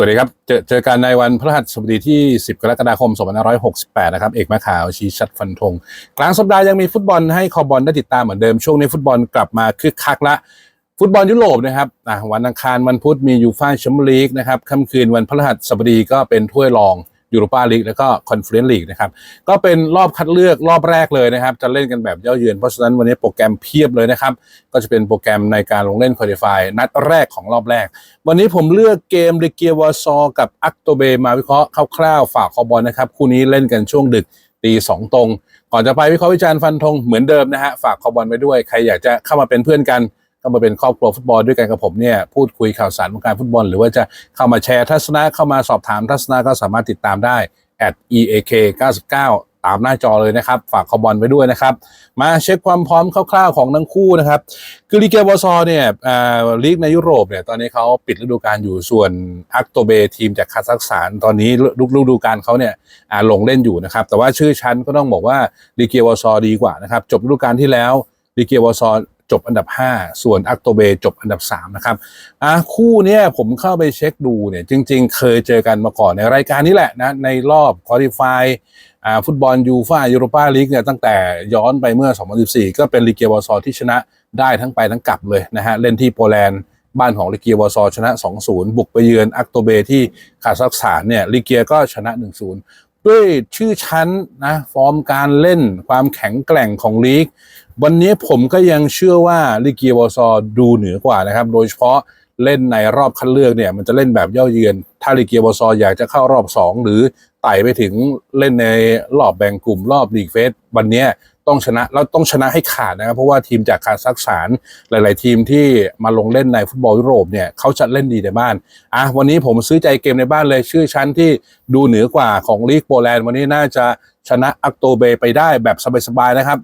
สวัสดีครับ เจอเจอกันในวันพฤหัสบดีที่ 10 กรกฎาคม 2568 นะครับ เอกมาข่าวชี้ชัดฟันธงกลางสัปดาห์ยังมีฟุตบอลให้คอบอลได้ติดตามเหมือนเดิม ช่วงนี้ฟุตบอลกลับมาคึกคักละ ฟุตบอลยุโรปนะครับวันอังคารวันพุธมียูฟ่าแชมเปี้ยนลีกนะครับค่ำคืนวันพฤหัสบดีก็เป็นถ้วยรอง ยูโรปาลีกแล้วก็คอนเฟอเรนซ์ลีกนะครับ ก็เป็นรอบคัดเลือกรอบแรกเลยนะครับ จะเล่นกันแบบเย่าเยือน เพราะฉะนั้นวันนี้โปรแกรมเพียบเลยนะครับ ก็จะเป็นโปรแกรมในการลงเล่นค u a l i f y นัดแรกของรอบแรก วันนี้ผมเลือกเกมเดเกียวอซอกับอักโตเบมาวิเคราะห์คร่าวๆฝากคอบอลนะครับ คู่นี้เล่นกันช่วงดึกตีสองตรง ก่อนจะไปวิเคราะห์วิจารณ์ฟันธงเหมือนเดิมนะฮะฝากคอบอลไว้ด้วยใครอยากจะเข้ามาเป็นเพื่อนกัน ก็มาเป็นครอบครัวฟุตบอลด้วยกันกับผมเนี่ยพูดคุยข่าวสารวงการฟุตบอล หรือว่าจะเข้ามาแชร์ทัศนะเข้ามาสอบถามทัศนะก็สามารถติดตามได้ at eak 99 ตามหน้าจอเลยนะครับ ฝากคอบอลไว้ด้วยนะครับ มาเช็คความพร้อมคร่าวๆของทั้งคู่นะครับคือลีเกวอซอเนี่ยอ่าลีกในยุโรปเนี่ยตอนนี้เขาปิดฤดูกาลอยู่ส่วนอักโตเบทีมจากคาซัคสถานตอนนี้ฤฤดูกาลเขาเนี่ยอ่าลงเล่นอยู่นะครับ แต่ว่าชื่อชั้นก็ต้องบอกว่าลีเกวอซอดีกว่านะครับ จบฤดูกาลที่แล้วลีเกวอซอ จบอันดับ 5 ส่วนอักโตเบจบอันดับ 3 นะครับอะคู่เนี้ยผมเข้าไปเช็คดูเนี่ยจริง ๆ เคยเจอกันมาก่อนในรายการนี้แหละนะในรอบคอลิฟายอ่าฟุตบอลยูฟ่ายูโรปาลีกเนี่ยตั้งแต่ย้อนไปเมื่อ 2014 ก็เป็นลีเกียวอซอที่ชนะได้ทั้งไปทั้งกลับเลยนะฮะเล่นที่โปแลนด์บ้านของลีเกียวอซอชนะ 2-0 บุกไปเยือนอักโตเบที่คาซัคสถานเนี่ยลีเกียก็ชนะ 1-0 ด้วยชื่อชั้นนะฟอร์มการเล่นความแข็งแกร่งของลีก วันนี้ผมก็ยังเชื่อว่าลิเกียวอซอดูเหนือกว่านะครับ โดยเฉพาะเล่นในรอบคัดเลือกเนี่ยมันจะเล่นแบบเย่าเยือน ถ้าลิเกียวอซออยากจะเข้ารอบ 2 หรือไต่ไปถึงเล่นในรอบแบ่งกลุ่มรอบลีกเฟสวันนี้ ต้องชนะแล้วต้องชนะให้ขาดนะครับเพราะว่าทีมจากคาซัคสถานหลาย ๆ ทีมที่มาลงเล่นในฟุตบอลยุโรปเนี่ยเขาจะเล่นดีในบ้านอะวันนี้ผมซื้อใจเกมในบ้านเลยชื่อชั้นที่ดูเหนือกว่าของลีกโปแลนด์วันนี้น่าจะชนะอักโตเบไปได้แบบสบาย ๆ นะครับ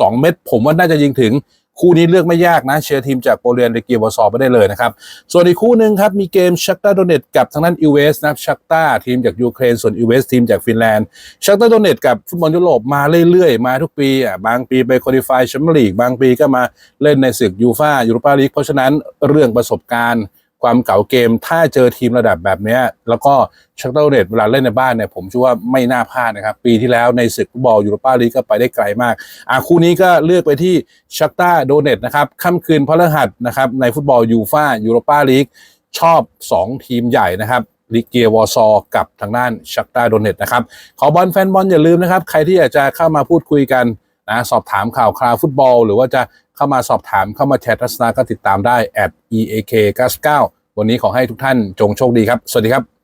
สองเม็ดผมว่าน่าจะยิงถึง คู่นี้เลือกไม่ยากนะเชียร์ทีมจากโปแลนด์เดเกียววอซอไปได้เลยนะครับ ส่วนอีกคู่หนึ่งครับ มีเกมชักตาโดเนตกับทางด้านอิเวสนะครับชักตาทีมจากยูเครนส่วนอิเวสทีมจากฟินแลนด์ชักตาโดเนตกับฟุตบอลยุโรปมาเรื่อยๆ มาทุกปีอะบางปีไปคอลิฟายแชมเปี้ยนลีกบางปีก็มาเล่นในศึกยูฟ่ายูโรปาลีกเพราะฉะนั้นเรื่องประสบการณ์ ความเก่าเกม ถ้าเจอทีมระดับแบบนี้แล้วก็ชักเตอร์เนตเวลาเล่นในบ้านเนี่ยผมเชื่อว่าไม่น่าพลาดนะครับ ปีที่แล้วในศึกฟุตบอลยูโรปาลีกก็ไปได้ไกลมากอะคู่นี้ก็เลือกไปที่ชักตาโดเนตนะครับค่ำคืนพฤหัสนะครับในฟุตบอลยูฟ่ายูโรปาลีกชอบ 2 ทีมใหญ่นะครับลิเกียวอซอกับทางด้านชักตาโดเนตนะครับขอบอลแฟนบอลอย่าลืมนะครับ ใครที่อยากจะเข้ามาพูดคุยกัน นะสอบถามข่าวคราวฟุตบอล หรือว่าจะเข้ามาสอบถามเข้ามาแชร์ทัศนะก็ติดตามได้ at eak 99 วันนี้ขอให้ทุกท่านจงโชคดีครับ สวัสดีครับ